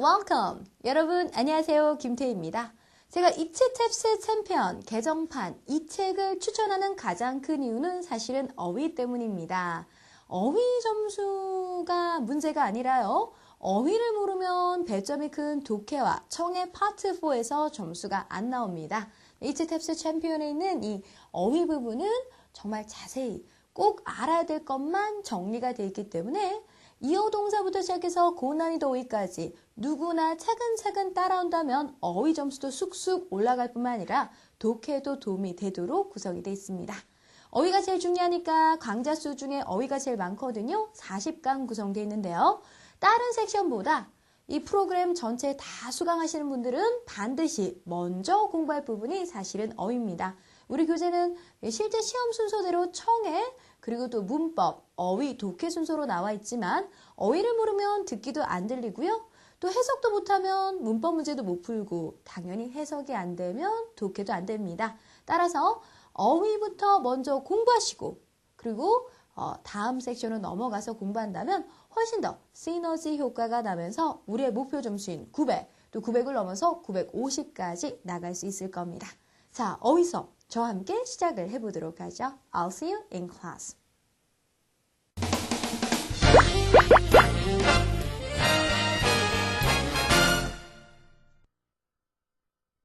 welcome. 여러분, 안녕하세요. 김태희입니다. 제가 이체 탭스 챔피언 개정판 이 책을 추천하는 가장 큰 이유는 사실은 어휘 때문입니다. 어휘 점수가 문제가 아니라요. 어휘를 모르면 배점이 큰 독해와 청해 파트 4에서 점수가 안 나옵니다. 이체 탭스 챔피언에 있는 이 어휘 부분은 정말 자세히 꼭 알아야 될 것만 정리가 되어 있기 때문에 이어 동사부터 시작해서 고난이도 어휘까지 누구나 차근차근 따라온다면 어휘 점수도 쑥쑥 올라갈 뿐만 아니라 독해에도 도움이 되도록 구성이 되어 있습니다. 어휘가 제일 중요하니까 강좌 수 중에 어휘가 제일 많거든요. 40강 구성되어 있는데요. 다른 섹션보다 이 프로그램 전체 다 수강하시는 분들은 반드시 먼저 공부할 부분이 사실은 어휘입니다. 우리 교재는 실제 시험 순서대로 청해 그리고 또 문법, 어휘, 독해 순서로 나와 있지만 어휘를 모르면 듣기도 안 들리고요. 또 해석도 못하면 문법 문제도 못 풀고 당연히 해석이 안 되면 독해도 안 됩니다. 따라서 어휘부터 먼저 공부하시고 그리고 어, 다음 섹션으로 넘어가서 공부한다면 훨씬 더 시너지 효과가 나면서 우리의 목표 점수인 900, 또 900을 넘어서 950까지 나갈 수 있을 겁니다. 자, 어휘서 저와 함께 시작을 해보도록 하죠. I'll see you in class.